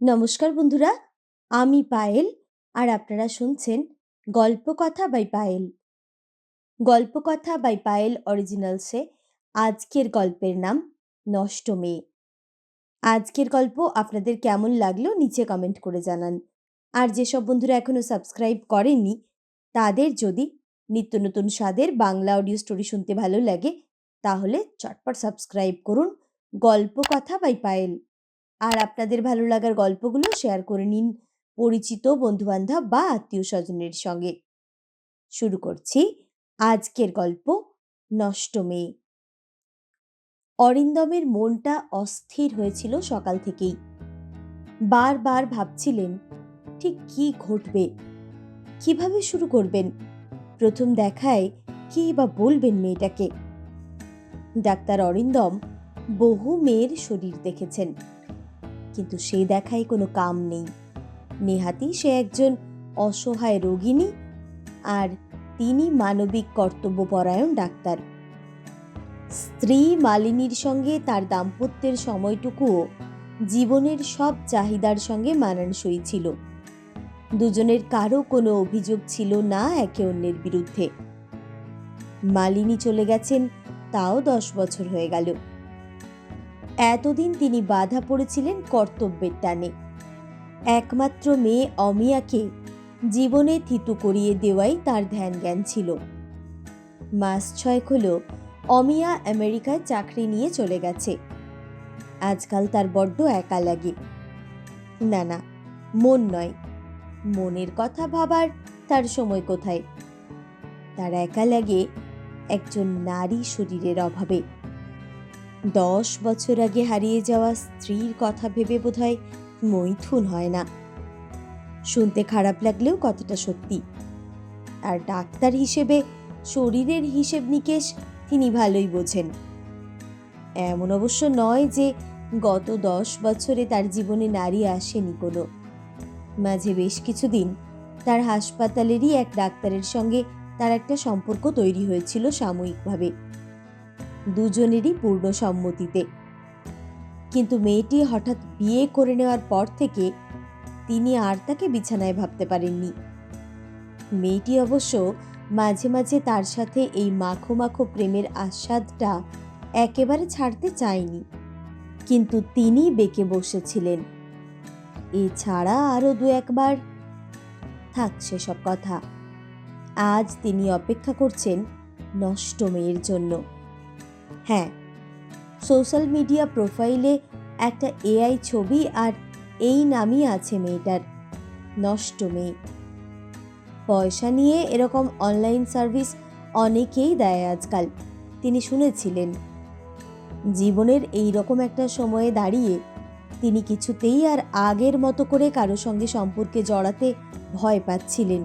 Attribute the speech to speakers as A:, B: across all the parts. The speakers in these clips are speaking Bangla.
A: নমস্কার বন্ধুরা, আমি পায়েল আর আপনারা শুনছেন গল্পকথা বাই পায়েল। গল্পকথা বাই পায়েল অরিজিনালসে আজকের গল্পের নাম নষ্ট মেয়ে আজকের গল্প আপনাদের কেমন লাগল নিচে কমেন্ট করে জানান। আর যেসব বন্ধুরা এখনও সাবস্ক্রাইব করেননি, তাদের যদি নিত্য নতুন স্বাদের বাংলা অডিও স্টোরি শুনতে ভালো লাগে, তাহলে চটপট সাবস্ক্রাইব করুন গল্প কথা বাই পায়েল। আর আপনাদের ভালো লাগার গল্পগুলো শেয়ার করে নিন পরিচিত বন্ধুবান্ধব বা আত্মীয় স্বজনের সঙ্গে। শুরু করছি আজকের গল্প নষ্ট মেয়ে। অরিন্দমের মনটা অস্থির হয়েছিল সকাল থেকেই। বারবার ভাবছিলেন, ঠিক কি ঘটবে? কীভাবে শুরু করবেন? প্রথম দেখায় কি বা বলবেন মেয়েটাকে? ডাক্তার অরিন্দম বহু মেয়ের শরীর দেখেছেন। কিন্তু সে দেখায় কোনো কাম নেই। নেহাতি সে একজন অসহায় রোগিনী আর তিনি মানবিক কর্তব্যপরায়ণ ডাক্তার। স্ত্রী মালিনীর সঙ্গে তার দাম্পত্যের সময়টুকুও জীবনের সব চাহিদার সঙ্গে মানানসই ছিল। দুজনের কারও কোনো অভিযোগ ছিল না একে অন্যের বিরুদ্ধে। মালিনী চলে গেছেন, তাও দশ বছর হয়ে গেল। এতদিন তিনি বাধা পড়েছিলেন কর্তব্যের টানে। একমাত্র মেয়ে অমিয়াকে জীবনে থিতু করিয়ে দেওয়াই তার ধ্যান জ্ঞান ছিল। মাস ছয়েক হল অমিয়া আমেরিকায় চাকরি নিয়ে চলে গেছে। আজকাল তার বড্ড একা লাগে। না না, মন নয়। মনের কথা ভাবার তার সময় কোথায়? তার একা লাগে একজন নারী শরীরের অভাবে। দশ বছর আগে হারিয়ে যাওয়া স্ত্রীর কথা ভেবে বোধহয় মৈথুন হয় না। শুনতে খারাপ লাগলেও কথাটা সত্যি। আর ডাক্তার হিসেবে শরীরের হিসেব নিকেশ তিনি ভালোই বোঝেন। এমন অবশ্য নয় যে গত দশ বছরে তার জীবনে নারী আসেনি কোনো। মাঝে বেশ কিছুদিন তার হাসপাতালেরই এক ডাক্তারের সঙ্গে তার একটা সম্পর্ক তৈরি হয়েছিল সাময়িকভাবে। দুজনেরই পূর্ণ সম্মতিতে। কিন্তু মেয়েটি হঠাৎ বিয়ে করে নেওয়ার পর থেকে তিনি আর তাকে বিছানায় ভাবতে পারেননি। মেয়েটি অবশ্য মাঝে মাঝে তার সাথে এই মাখো মাখো প্রেমের আস্বাদটা একেবারে ছাড়তে চায়নি। কিন্তু তিনি বেঁকে বসেছিলেন। এছাড়া আরও দু একবার থাক সেসব কথা। আজ তিনি অপেক্ষা করছেন নষ্ট মেয়ের জন্য। হ্যাঁ। সোশ্যাল মিডিয়া প্রোফাইলে একটা এআই ছবি আর এই নামই আছে মেয়েটার। নষ্ট মেয়ে। পয়সা নিয়ে এরকম অনলাইন সার্ভিস অনেকেই দেয় আজকাল, তিনি শুনেছিলেন। জীবনের এই রকম একটা সময়ে দাঁড়িয়ে তিনি কিছুতেই আর আগের মতো করে কারও সঙ্গে সম্পর্কে জড়াতে ভয় পাচ্ছিলেন।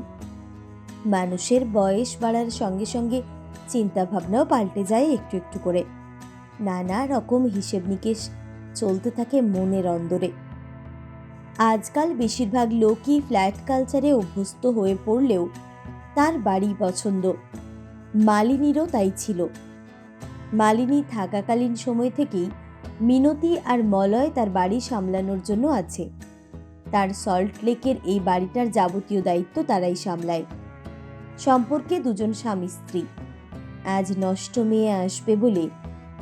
A: মানুষের বয়স বাড়ার সঙ্গে সঙ্গে চিন্তাভাবনাও পাল্টে যায় একটু একটু করে। নানা রকম হিসেব নিকেশ চলতে থাকে মনের অন্দরে। আজকাল বেশিরভাগ লোকই ফ্ল্যাট কালচারে অভ্যস্ত হয়ে পড়লেও তার বাড়ি পছন্দ। মালিনীরও তাই ছিল। মালিনী থাকাকালীন সময় থেকেই মিনতি আর মলয় তার বাড়ি সামলানোর জন্য আছে। তার সল্ট লেকের এই বাড়িটার যাবতীয় দায়িত্ব তারাই সামলায়। সম্পর্কে দুজন স্বামী স্ত্রী আজ নষ্ট মেয়ে আসবে বলে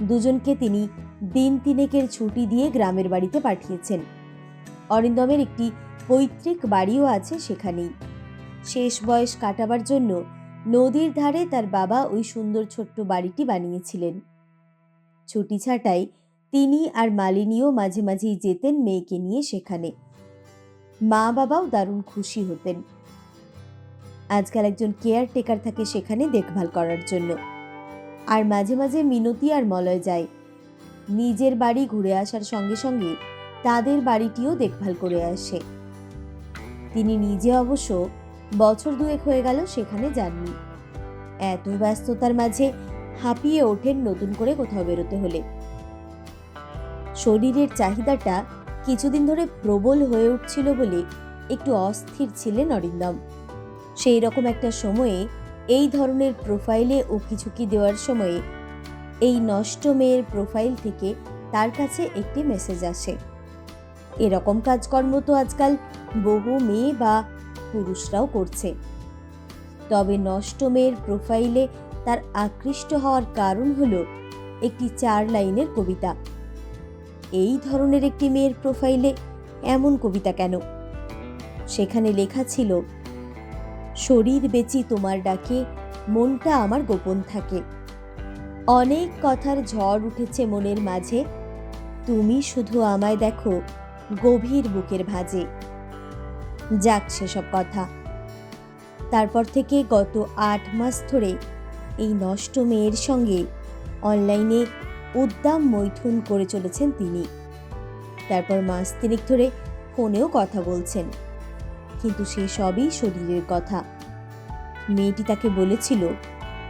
A: দুজনকে তিনি দিন তিনেকের ছুটি দিয়ে গ্রামের বাড়িতে পাঠিয়েছেন। অরিন্দমের একটি পৈতৃক বাড়িও আছে সেখানেই। শেষ বয়স কাটাবার জন্য নদীর ধারে তার বাবা ওই সুন্দর ছোট্ট বাড়িটি বানিয়েছিলেন। ছুটি ছাটাই তিনি আর মালিনীও মাঝে মাঝেই যেতেন মেয়েকে নিয়ে সেখানে। মা বাবাও দারুণ খুশি হতেন। আজকাল একজন কেয়ারটেকার থাকে সেখানে দেখভাল করার জন্য। আর মাঝে মাঝে মিনতি আর মলয় যায়। নিজের বাড়ি ঘুরে আসার সঙ্গে সঙ্গে তাদের বাড়িটিও দেখভাল করে আসে। তিনি নিজে অবশ্য বছর দুয়েক হয়ে গেল সেখানে যাননি। এত ব্যস্ততার মাঝে হাঁপিয়ে ওঠেন নতুন করে কোথাও বেরোতে হলে। শরীরের চাহিদাটা কিছুদিন ধরে প্রবল হয়ে উঠছিল বলে একটু অস্থির ছিলেন অরিন্দম। সেই রকম একটা সময়ে এই ধরনের প্রোফাইলে কিছুকি দেওয়ার সময়ে এই নষ্ট মেয়ের প্রোফাইল থেকে তার কাছে একটি মেসেজ আসে। এরকম কাজকর্ম তো আজকাল বহু মেয়ে বা পুরুষরাও করছে। তবে নষ্ট মেয়ের প্রোফাইলে তার আকৃষ্ট হওয়ার কারণ হল একটি চার লাইনের কবিতা। এই ধরনের একটি মেয়ের প্রোফাইলে এমন কবিতা কেন? সেখানে লেখা ছিল শরীর বেচি তোমার ডাকে, মনটা আমার গোপন থাকে। অনেক কথার ঝড় উঠেছে মনের মাঝে, তুমি শুধু আমায় দেখো গভীর বুকের ভাজে। যাক সেসব কথা। তারপর থেকে গত আট মাস ধরে এই নষ্ট মেয়ের সঙ্গে অনলাইনে উদ্দাম মৈথুন করে চলেছেন তিনি। তারপর মাস তিনেক ধরে ফোনেও কথা বলছেন। কিন্তু সে সবই শরীরের কথা। মেয়েটি তাকে বলেছিল,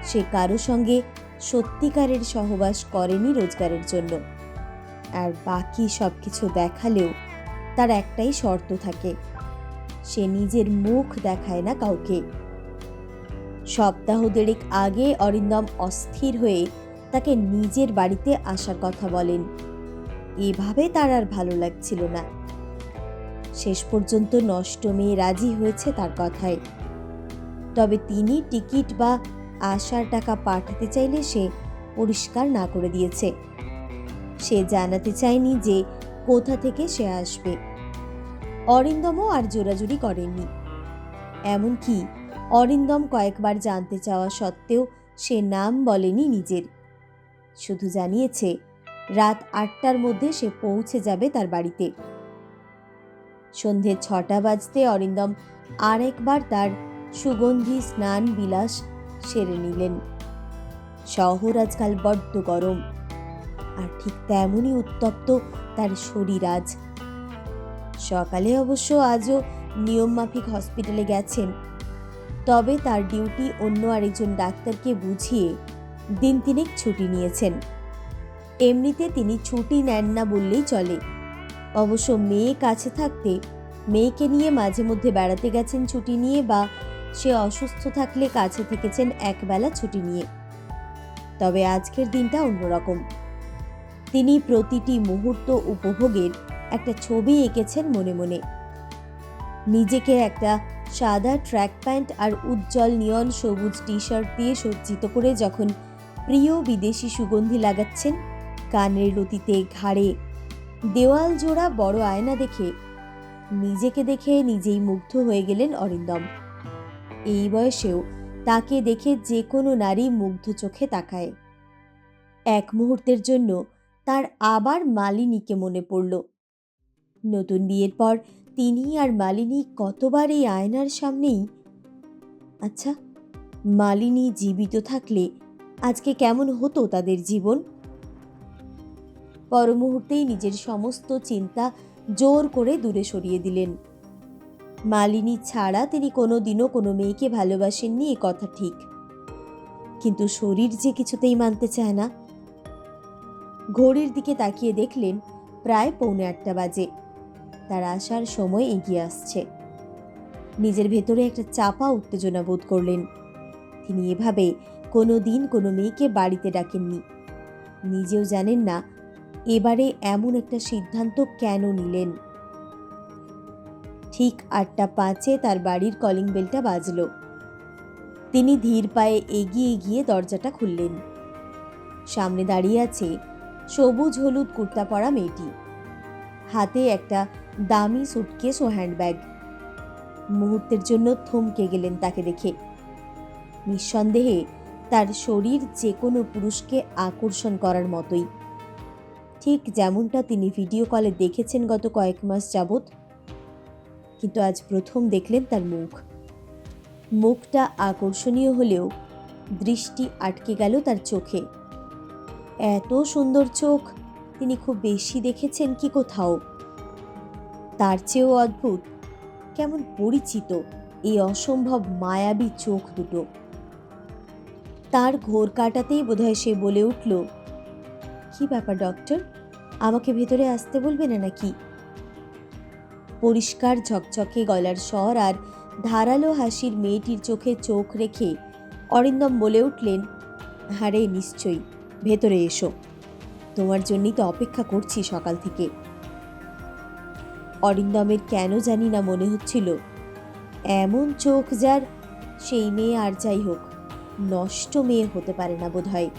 A: সে কারও সঙ্গে সত্যিকারের সহবাস করেনি রোজগারের জন্য। আর বাকি সব কিছু দেখালেও তার একটাই শর্ত থাকে, সে নিজের মুখ দেখায় না কাউকে। সপ্তাহ দেড়েক আগে অরিন্দম অস্থির হয়ে তাকে নিজের বাড়িতে আসার কথা বলেন। এভাবে তার আর ভালো লাগছিল না। শেষ পর্যন্ত নষ্ট মেয়ে রাজি হয়েছে তার কথায়। তবে তিনি টিকিট বা আসার টাকা পাঠাতে চাইলে সে পরিষ্কার না করে দিয়েছে। সে জানাতে চায়নি যে কোথা থেকে সে আসবে। অরিন্দমও আর জোরাজুরি করেননি। এমনকি অরিন্দম কয়েকবার জানতে চাওয়া সত্ত্বেও সে নাম বলেনি নিজের। শুধু জানিয়েছে, রাত আটটার মধ্যে সে পৌঁছে যাবে তার বাড়িতে। সন্ধে ছটা বাজতে অরিন্দম আরেকবার তার সুগন্ধি স্নান বিলাস সেরে নিলেন। শহর আজকাল বড্ড গরম, আর ঠিক তেমনই উত্তপ্ত তার শরীর আজ। সকালে অবশ্য আজও নিয়মমাফিক হসপিটালে গেছেন, তবে তার ডিউটি অন্য আরেকজন ডাক্তারকে বুঝিয়ে দিন তিনেক ছুটি নিয়েছেন। এমনিতে তিনি ছুটি নেন না বললেই চলে। অবশ্য মেয়ে কাছে থাকতে মেয়েকে নিয়ে মাঝে মধ্যে বেড়াতে গেছেন ছুটি নিয়ে বা সে অসুস্থ থাকলে কাছে থেকেছেন একবেলা ছুটি নিয়ে। তবে আজকের দিনটা অন্যরকম। তিনি প্রতিটি মুহূর্ত উপভোগের একটা ছবি এঁকেছেন মনে মনে। নিজেকে একটা সাদা ট্র্যাক প্যান্ট আর উজ্জ্বল নিয়ন সবুজ টি শার্ট দিয়ে সজ্জিত করে যখন প্রিয় বিদেশি সুগন্ধি লাগাচ্ছেন, কানের লতিতে ঘাড়ে দেওয়াল জোড়া বড় আয়না দেখে নিজেকে দেখে নিজেই মুগ্ধ হয়ে গেলেন অরিন্দম। এই বয়সেও তাকে দেখে যে কোনো নারী মুগ্ধ চোখে তাকায়। এক মুহূর্তের জন্য তার আবার মালিনীকে মনে পড়ল। নতুন বিয়ের পর তিনি আর মালিনী কতবার এই আয়নার সামনেই আচ্ছা মালিনী জীবিত থাকলে আজকে কেমন হতো তাদের জীবন? পর মুহূর্তেই নিজের সমস্ত চিন্তা জোর করে দূরে সরিয়ে দিলেন। মালিনী ছাড়া তিনি কোনো দিনও কোনো মেয়েকে ভালোবাসেননি, এ কথা ঠিক। কিন্তু শরীর যে কিছুতেই মানতে চায় না। ঘড়ির দিকে তাকিয়ে দেখলেন, প্রায় পৌনে আটটা বাজে। তার আসার সময় এগিয়ে আসছে। নিজের ভেতরে একটা চাপা উত্তেজনা বোধ করলেন। তিনি এভাবে কোনো দিন কোনো মেয়েকে বাড়িতে ডাকেননি। নিজেও জানেন না এবারে এমন একটা সিদ্ধান্ত কেন নিলেন? ঠিক আটটা পাঁচে তার বাড়ির কলিং বেলটা বাজল। তিনি ধীর পায়ে এগিয়ে গিয়ে দরজাটা খুললেন। সামনে দাঁড়িয়ে আছে সবুজ হলুদ কুর্তা পরা মেয়েটি। হাতে একটা দামি সুটকেস ও হ্যান্ডব্যাগ মুহূর্তের জন্য থমকে গেলেন তাকে দেখে। নিঃসন্দেহে তার শরীর যে কোনো পুরুষকে আকর্ষণ করার মতোই। ঠিক যেমনটা তিনি ভিডিও কলে দেখেছেন গত কয়েক মাস যাবৎ। কিন্তু আজ প্রথম দেখলেন তার মুখ। মুখটা আকর্ষণীয় হলেও দৃষ্টি আটকে গেল তার চোখে। এত সুন্দর চোখ, তিনি খুব বেশি দেখেছেন কি কোথাও। তার চেয়েও অদ্ভুত, কেমন পরিচিত এই অসম্ভব মায়াবী চোখ দুটো। তার ঘোর কাটাতেই বোধহয় সে বলে উঠল কি ব্যাপার ডক্টর আমাকে ভেতরে আসতে বলবে না নাকি? পরিষ্কার ঝকঝকে গলার স্বর আর ধারালো হাসির মেয়েটির চোখে চোখ রেখে অরিন্দম বলে উঠলেন হারে নিশ্চয়ই। ভেতরে এসো। তোমার জন্যই তো অপেক্ষা করছি সকাল থেকে। অরিন্দমের কেন জানি না মনে হচ্ছিল। এমন চোখ যার, সেই মেয়ে আর যাই হোক, নষ্ট মেয়ে হতে পারে না বোধহয়।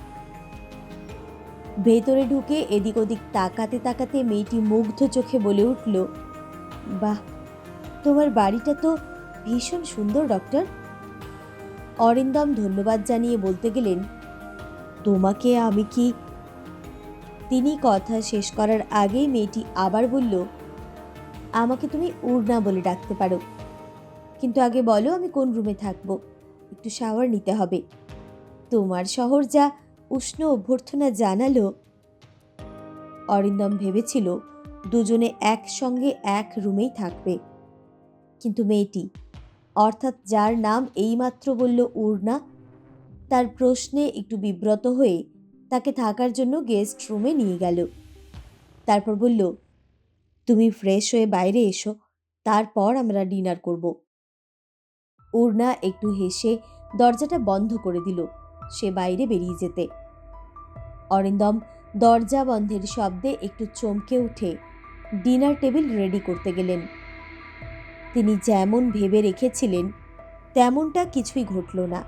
A: ভেতরে ঢুকে এদিক ওদিক তাকাতে তাকাতে মেয়েটি মুগ্ধ চোখে বলে উঠল, বাহ, তোমার বাড়িটা তো ভীষণ সুন্দর, ডক্টর। অরিন্দম ধন্যবাদ জানিয়ে বলতে গেলেন, তোমাকে আমি কি? তিনি কথা শেষ করার আগেই মেয়েটি আবার বলল, আমাকে তুমি উড়না বলে ডাকতে পারো। কিন্তু আগে বলো আমি কোন রুমে থাকব, একটু শাওয়ার নিতে হবে। তোমার শহর যা উষ্ণ অভ্যর্থনা জানালো। অরিন্দম ভেবেছিল দুজনে একসঙ্গে এক রুমেই থাকবে। কিন্তু মেয়েটি, অর্থাৎ যার নাম এইমাত্র বলল উড়না তার প্রশ্নে একটু বিব্রত হয়ে তাকে থাকার জন্য গেস্ট রুমে নিয়ে গেল। তারপর বলল, তুমি ফ্রেশ হয়ে বাইরে এসো, তারপর আমরা ডিনার করব। উড়না একটু হেসে দরজাটা বন্ধ করে দিল, সে বাইরে বেরিয়ে যেতে। অরিন্দম দরজা বন্ধের শব্দে একটু চমকে উঠে ডিনার টেবিল রেডি করতে গেলেন। তিনি যেমন ভেবে রেখেছিলেন, তেমনটা কিছুই ঘটল না।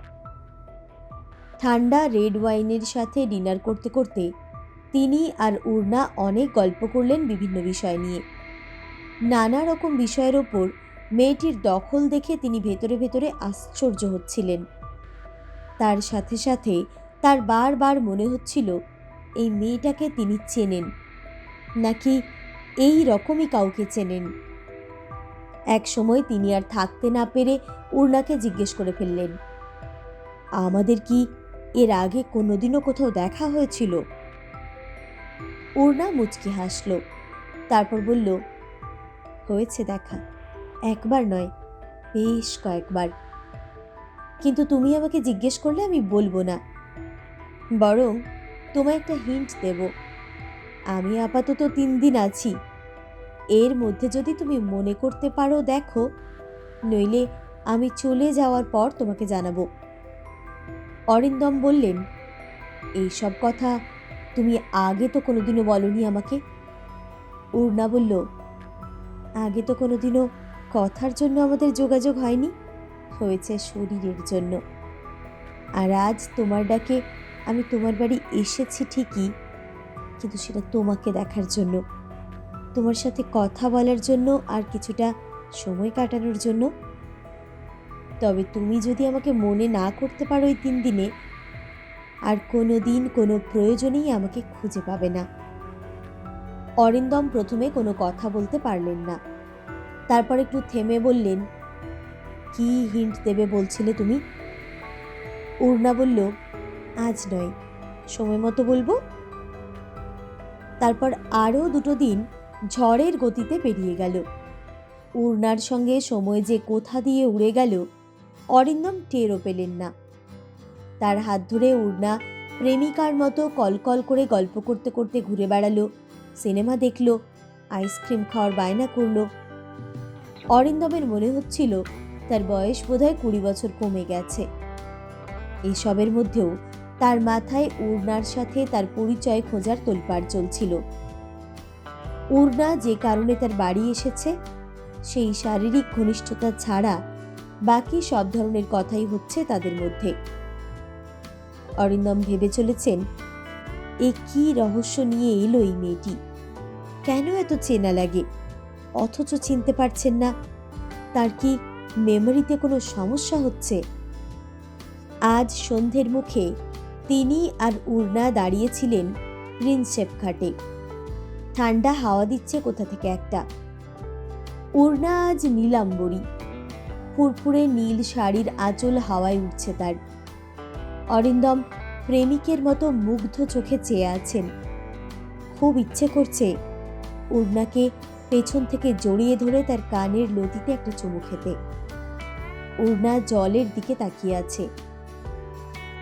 A: ঠান্ডা রেড ওয়াইনের সাথে ডিনার করতে করতে তিনি আর উড়না অনেক গল্প করলেন বিভিন্ন বিষয় নিয়ে। নানা রকম বিষয়ের ওপর মেয়েটির দখল দেখে তিনি ভেতরে ভেতরে আশ্চর্য হচ্ছিলেন। তার সাথে সাথে তার বারবার মনে হচ্ছিল এই মেয়েটাকে তিনি চেনেন, নাকি এই রকমই কাউকে চেনেন। এক সময় তিনি আর থাকতে না পেরে উর্নাকে জিজ্ঞেস করে ফেললেন, আমাদের কি এর আগে কোনোদিনও কোথাও দেখা হয়েছিল? উর্না মুচকি হাসল, তারপর বলল, হয়েছে দেখা, একবার নয়, বেশ কয়েকবার। কিন্তু তুমি আমাকে জিজ্ঞেস করলে আমি বলব না। বরং তোমায় একটা হিন্ট দেব। আমি আপাতত তিন দিন আছি। এর মধ্যে যদি তুমি মনে করতে পারো, দেখো। নইলে আমি চলে যাওয়ার পর তোমাকে জানাব। অরিন্দম বললেন, এইসব কথা তুমি আগে তো কোনোদিনও বলনি আমাকে? উর্না বলল, আগে তো কোনোদিনও কথার জন্য আমাদের যোগাযোগ হয়নি। হয়েছে শরীরের জন্য। আর আজ তোমার ডাকে আমি তোমার বাড়ি এসেছি ঠিকই, কিন্তু সেটা তোমাকে দেখার জন্য। তোমার সাথে কথা বলার জন্য আর কিছুটা সময় কাটানোর জন্য। তবে তুমি যদি আমাকে মনে না করতে পারো ওই তিন দিনে, আর কোনো দিন কোনো প্রয়োজনেই আমাকে খুঁজে পাবে না। অরিন্দম প্রথমে কোনো কথা বলতে পারলেন না। তারপর একটু থেমে বললেন, কি হিন্ট দেবে বলছিলে তুমি? উর্না বলল আজ নয়। সময় মতো বলব। তারপর আরও দুটো দিন ঝড়ের গতিতে পেরিয়ে গেল। উড়নার সঙ্গে সময় যে কোথা দিয়ে উড়ে গেল, অরিন্দম টেরও পেলেন না। তার হাত ধরে উড়না প্রেমিকার মতো কলকল করে গল্প করতে করতে ঘুরে বেড়ালো। সিনেমা দেখল, আইসক্রিম খাওয়ার বায়না করল। অরিন্দমের মনে হচ্ছিল তার বয়স বোধহয় কুড়ি বছর কমে গেছে। এসবের মধ্যেও তার মাথায় উড়নার সাথে তার পরিচয় খোঁজার তোলপাড় চলছিল। উড়না যে কারণে তার বাড়ি এসেছে, সেই শারীরিক ঘনিষ্ঠতা ছাড়া বাকি সব ধরনের কথাই হচ্ছে তাদের মধ্যে। অরিন্দম ভেবে চলেছেন, এ কি রহস্য নিয়ে এলো এই মেয়েটি? কেন এত চেনা লাগে? অথচ চিনতে পারছেন না। তার কি মেমোরিতে কোনো সমস্যা হচ্ছে? আজ সন্ধ্যের মুখে তিনি আর উর্না দাঁড়িয়েছিলেন প্রিন্সেপ ঘাটে। ঠান্ডা হাওয়া দিচ্ছে কোথা থেকে একটা? উর্না আজ নীলাম্বরী। ফুরফুরে নীল শাড়ির আঁচল হাওয়ায় উঠছে তার। অরিন্দম প্রেমিকের মতো মুগ্ধ চোখে চেয়ে আছেন। খুব ইচ্ছে করছে উর্নাকে পেছন থেকে জড়িয়ে ধরে তার কানের লতিতে একটা চুমু খেতে। উর্না জলের দিকে তাকিয়ে আছে।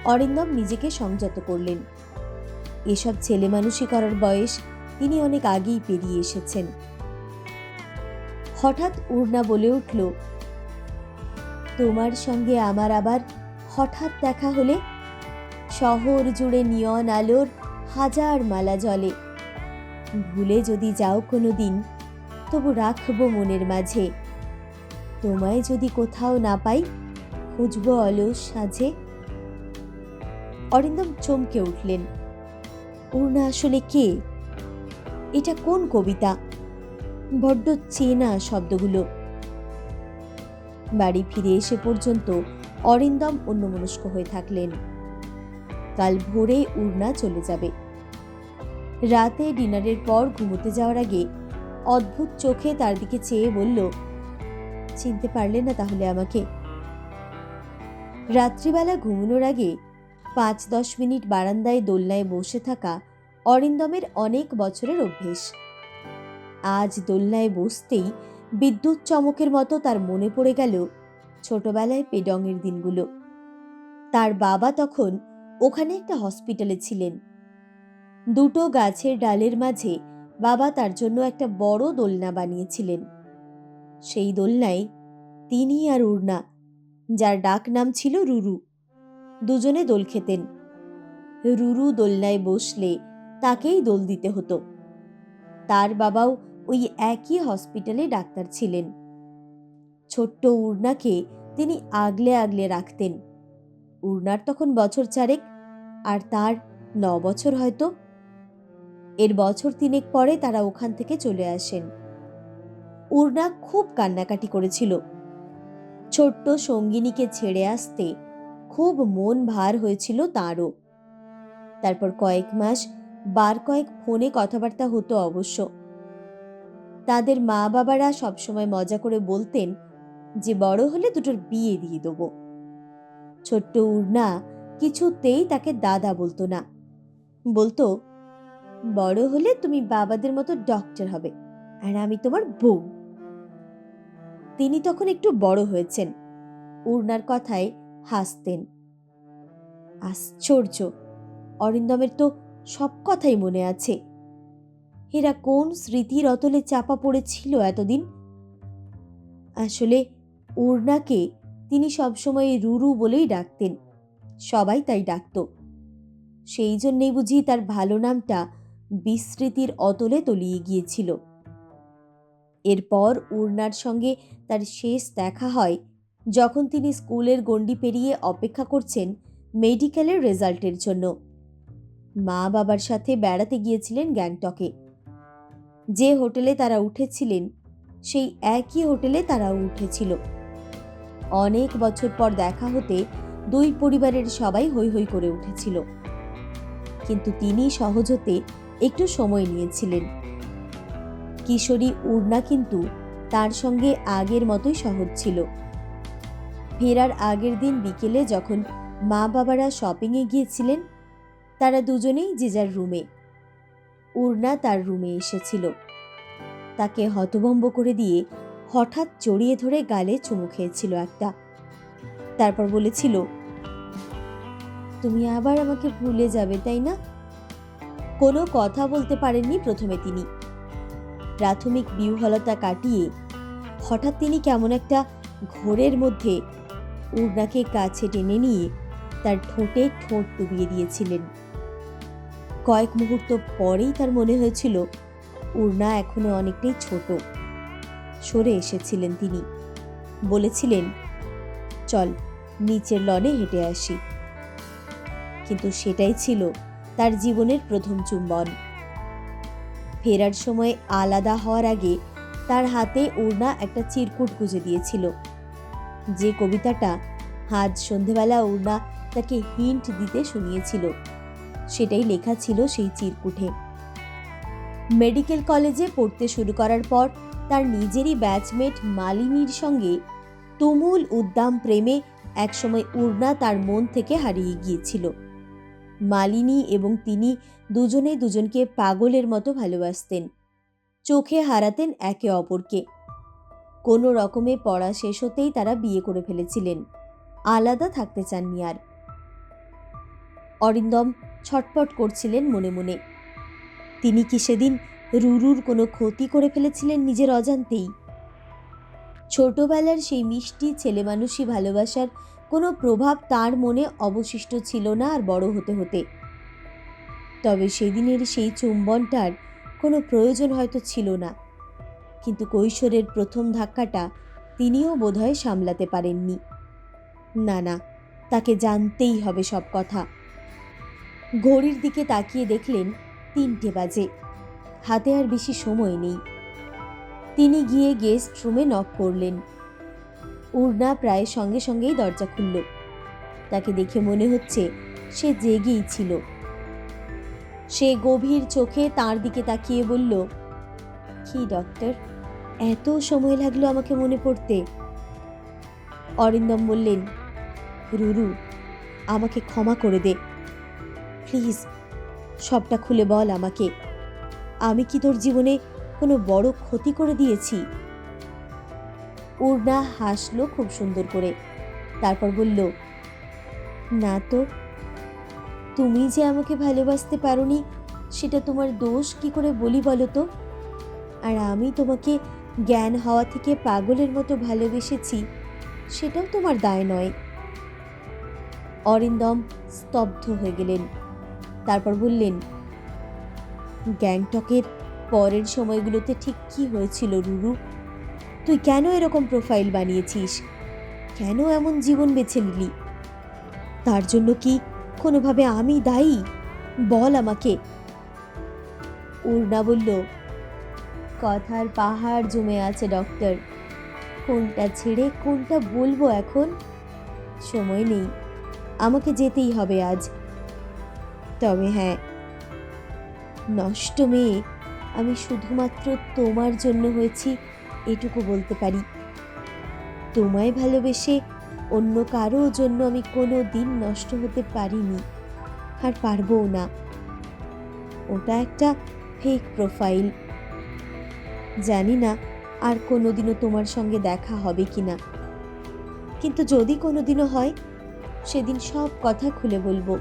A: অরিন্দম নিজেকে সংযত করলেন। এসব ছেলে মানুষই করার বয়স, তিনি অনেক আগেই পেরিয়ে এসেছেন। হঠাৎ উড়না বলে উঠল, তোমার সঙ্গে আমার আবার হঠাৎ দেখা হলে? শহর জুড়ে নিয়ন আলোর হাজার মালা জলে ভুলে যদি যাও কোনো দিন তবু রাখব মনের মাঝে। তোমায় যদি কোথাও না পাই, খুঁজবো অলস সাজে অরিন্দম চমকে উঠলেন। পূর্ণা আসলে কে? এটা কোন কবিতা? বড্ড চেনা শব্দগুলো। বাড়ি ফিরে এসে পর্যন্ত অরিন্দম অন্যমনস্ক হয়ে থাকলেন। কাল ভোরে উড়না চলে যাবে। রাতে ডিনারের পর ঘুমোতে যাওয়ার আগে অদ্ভুত চোখে তার দিকে চেয়ে বলল, চিনতে পারলে না তাহলে আমাকে? রাত্রিবেলা ঘুমানোর আগে পাঁচ দশ মিনিট বারান্দায় দোলনায় বসে থাকা অরিন্দমের অনেক বছরের অভ্যেস। আজ দোলনায় বসতেই বিদ্যুৎ চমকের মতো তার মনে পড়ে গেল ছোটবেলায় পেডংয়ের দিনগুলো। তার বাবা তখন ওখানে একটা হসপিটালে ছিলেন। দুটো গাছের ডালের মাঝে বাবা তার জন্য একটা বড় দোলনা বানিয়েছিলেন। সেই দোলনায় তিনি আর উড়না যার ডাক নাম ছিল রুরু। দুজনে দোল খেতেন। রুরু দোলনায় বসলে তাকেই দোল দিতে হতো। তার বাবাও ওই একই হসপিটালে ডাক্তার ছিলেন। ছোট্ট উড়নাকে তিনি আগলে আগলে রাখতেন। উড়নার তখন বছর চারেক, আর তার ন বছর হয়তো। এর বছর তিনেক পরে তারা ওখান থেকে চলে আসেন। উড়না খুব কান্নাকাটি করেছিল। ছোট্ট সঙ্গিনীকে ছেড়ে আসতে খুব মন ভার হয়েছিল তাঁরও। তারপর কয়েক মাস বার কয়েক ফোনে কথাবার্তা হতো অবশ্য। তাদের মা বাবারা সবসময় মজা করে বলতেন যে, বড় হলে দুটোর বিয়ে দিয়ে দেবো। ছোট্ট উড়না কিছুতেই তাকে দাদা বলতো না। বলতো, বড় হলে তুমি বাবাদের মতো ডক্টর হবে আর আমি তোমার বউ। তিনি তখন একটু বড় হয়েছেন। উড়নার কথায় হাসতেন। আশ্চর্য, অরিন্দমের তো সব কথাই মনে আছে। এরা কোন স্মৃতির অতলে চাপা পড়েছিল এতদিন? আসলে উড়নাকে তিনি সবসময় রুরু বলেই ডাকতেন, সবাই তাই ডাকত। সেই জন্যেই বুঝি তার ভালো নামটা বিস্মৃতির অতলে তলিয়ে গিয়েছিল। এরপর উড়নার সঙ্গে তার শেষ দেখা হয় যখন তিনি স্কুলের গণ্ডি পেরিয়ে অপেক্ষা করছেন মেডিকেলের রেজাল্টের জন্য। মা বাবার সাথে বেড়াতে গিয়েছিলেন গ্যাংটকে। যে হোটেলে তারা উঠেছিলেন, সেই একই হোটেলে তারা উঠেছিল। অনেক বছর পর দেখা হতে দুই পরিবারের সবাই হৈ হৈ করে উঠেছিল। কিন্তু তিনি সহজ হতে একটু সময় নিয়েছিলেন। কিশোরী উড়না কিন্তু তার সঙ্গে আগের মতোই সহজ ছিল। ফেরার আগের দিন বিকেলে যখন মা বাবারা শপিংয়ে গিয়েছিলেন, তারা দুজনেই যে যার রুমে। উড়না তার রুমে এসেছিল। তাকে হতভম্ব করে দিয়ে হঠাৎ জড়িয়ে ধরে গালে চুমু খেয়েছিল একটা। তারপর বলেছিল, তুমি আবার আমাকে ভুলে যাবে, তাই না? কোনো কথা বলতে পারেননি প্রথমে তিনি। প্রাথমিক বিহ্বলতা কাটিয়ে হঠাৎ তিনি কেমন একটা ঘোরের মধ্যে উড়নাকে কাছে টেনে নিয়ে তার ঠোঁটে ঠোঁট ডুবিয়ে দিয়েছিলেন। কয়েক মুহূর্ত পরেই তার মনে হয়েছিল উড়না এখনও অনেকটাই ছোট। সরে এসেছিলেন তিনি। বলেছিলেন, চল, নিচের লনে হেঁটে আসি। কিন্তু সেটাই ছিল তার জীবনের প্রথম চুম্বন। ফেরার সময় আলাদা হওয়ার আগে তার হাতে ওড়না একটা চিরকুট গুজে দিয়েছিল। যে কবিতাটা আজ সন্ধেবেলা ওড়না তাকে হিন্ট দিতে শুনিয়েছিল। সেটাই লেখা ছিল সেই চিরকুঠে মেডিকেল কলেজে পড়তে শুরু করার পর তার নিজেরই ব্যাচমেট মালিনীর সঙ্গে তুমুল উদ্দাম প্রেমে একসময় উড়না তার মন থেকে হারিয়ে গিয়েছিল। মালিনী এবং তিনি দুজনে দুজনকে পাগলের মতো ভালোবাসতেন। চোখে হারাতেন একে অপরকে। কোনো রকমে পড়া শেষ হতেই তারা বিয়ে করে ফেলেছিলেন। আলাদা থাকতে চাননি আর অরিন্দম ছটপট করছিলেন মনে মনে। তিনি কি সেদিন রুরুর কোনো ক্ষতি করে ফেলেছিলেন নিজের অজান্তেই? ছোটবেলার সেই মিষ্টি ছেলে মানুষই ভালোবাসার কোনো প্রভাব তার মনে অবশিষ্ট ছিল না আর বড় হতে হতে। তবে সেদিনের সেই চুম্বনটার কোনো প্রয়োজন হয়তো ছিল না। কিন্তু কৈশোরের প্রথম ধাক্কাটা তিনিও বোধহয় সামলাতে পারেননি। না না, তাকে জানতেই হবে সব কথা। ঘড়ির দিকে তাকিয়ে দেখলেন তিনটে বাজে। হাতে আর বেশি সময় নেই। তিনি গিয়ে গেস্ট রুমে নক করলেন। উড়না প্রায় সঙ্গে সঙ্গেই দরজা খুলল। তাকে দেখে মনে হচ্ছে সে জেগেই ছিল। সে গভীর চোখে তার দিকে তাকিয়ে বলল কি ডক্টর এত সময় লাগল আমাকে মনে পড়তে। অরিন্দম বললেন, রুরু, আমাকে ক্ষমা করে দে। প্লিজ, সবটা খুলে বল আমাকে। আমি কি তোর জীবনে কোনো বড় ক্ষতি করে দিয়েছি? উর্না হাসলো খুব সুন্দর করে। তারপর বলল, না তো, তুমি যে আমাকে ভালোবাসতে পারোনি, সেটা তোমার দোষ কি করে বলি বলো তো? আর আমি তোমাকে জ্ঞান হওয়া থেকে পাগলের মতো ভালোবেসেছি, সেটাও তোমার দায় নয়। অরিন্দম স্তব্ধ হয়ে গেলেন। তারপর বললেন, গ্যাংটকের পরের সময়গুলোতে ঠিক কি হয়েছিল, রুরু? তুই কেন এরকম প্রোফাইল বানিয়েছিস? কেন এমন জীবন বেছে নিলি? তার জন্য কি কোনোভাবে আমি দায়ী? বল আমাকে। উর্না বলল কথার পাহাড় জমে আছে ডক্টর কোনটা ছেড়ে কোনটা বলব এখন? সময় নেই। আমাকে যেতেই হবে আজ। তবে হ্যাঁ নষ্ট মেয়ে, আমি শুধুমাত্র তোমার জন্য হয়েছি, এটুকু বলতে পারি। তোমায় ভালোবেসে অন্য কারও জন্য আমি কোনো দিন নষ্ট হতে পারিনি, আর পারবও না। ওটা একটা ফেক প্রোফাইল জানি না আর কোনোদিনও তোমার সঙ্গে দেখা হবে কি না। কিন্তু যদি কোনোদিনও হয়, সেদিন সব কথা খুলে বলব।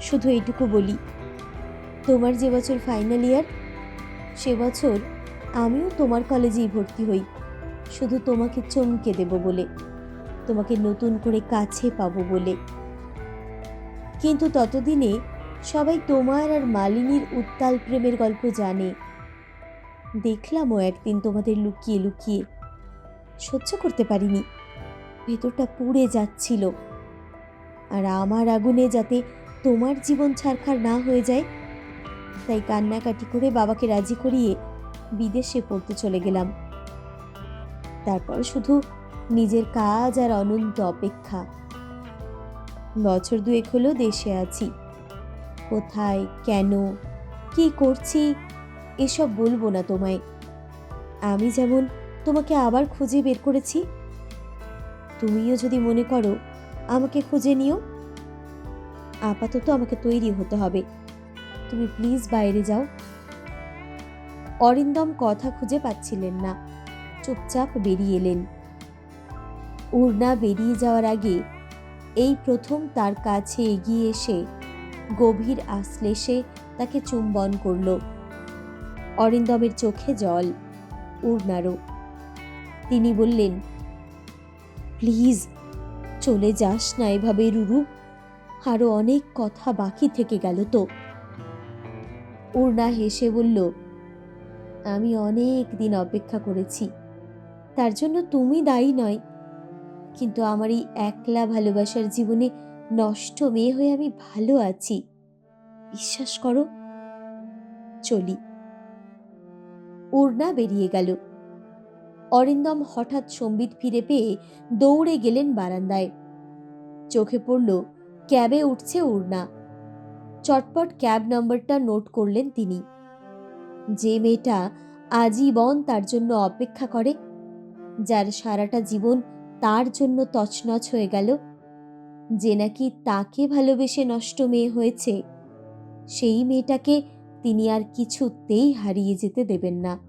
A: শুধু এইটুকু বলি, তোমার যে বছর ফাইনাল ইয়ার সে বছর আমিও তোমার কলেজেই ভর্তি হই। শুধু তোমাকে চমকে দেব বলে, তোমাকে নতুন করে কাছে পাবো বলে। কিন্তু ততদিনে সবাই তোমার আর মালিনীর উত্তাল প্রেমের গল্প জানে। দেখলামও একদিন তোমাদের লুকিয়ে লুকিয়ে। সহ্য করতে পারিনি। ভেতরটা পুড়ে যাচ্ছিল। আর আমার আগুনে যাতে তোমার জীবন ছারখার না হয়ে যায়, তাই কান্নাকাটি করে বাবাকে রাজি করিয়ে বিদেশে পড়তে চলে গেলাম। তারপর শুধু নিজের কাজ আর অনন্ত অপেক্ষা। বছর দুয়েক হলো দেশে আছি। কোথায়, কেন, কি করছি এসব বলব না তোমায়। আমি যেমন তোমাকে আবার খুঁজে বের করেছি, তুমিও যদি মনে করো আমাকে খুঁজে নিও, আপাতত আমাকে তৈরি হতে হবে। তুমি প্লিজ বাইরে যাও। অরিন্দম কথা খুঁজে পাচ্ছিলেন না। চুপচাপ বেরিয়ে এলেন। উড়না বেরিয়ে যাওয়ার আগে এই প্রথম তার কাছে এগিয়ে এসে গভীর আশ্লেষে তাকে চুম্বন করল। অরিন্দমের চোখে জল উড়নারও তিনি বললেন, প্লিজ, চলে যাস না এভাবে, রুরু। আরও অনেক কথা বাকি থেকে গেল তো। উড়না হেসে বলল, আমি অনেক দিন অপেক্ষা করেছি। তার জন্য তুমি দায়ী নয়। কিন্তু আমার এই একলা ভালোবাসার জীবনে নষ্ট মেয়ে হয়ে আমি ভালো আছি। বিশ্বাস করো, চলি। উড়না বেরিয়ে গেল। অরিন্দম হঠাৎ সম্বিত ফিরে পেয়ে দৌড়ে গেলেন বারান্দায়। চোখে পড়ল, ক্যাবে উঠছে উড়না। চটপট ক্যাব নম্বরটা নোট করলেন তিনি। যে মেয়েটা আজীবন তার জন্য অপেক্ষা করে, যার সারাটা জীবন তার জন্য তছনছ হয়ে গেল, যে নাকি তাকে ভালোবেসে নষ্ট মেয়ে হয়েছে, সেই মেয়েটাকে তিনি আর কিছুতেই হারিয়ে যেতে দেবেন না।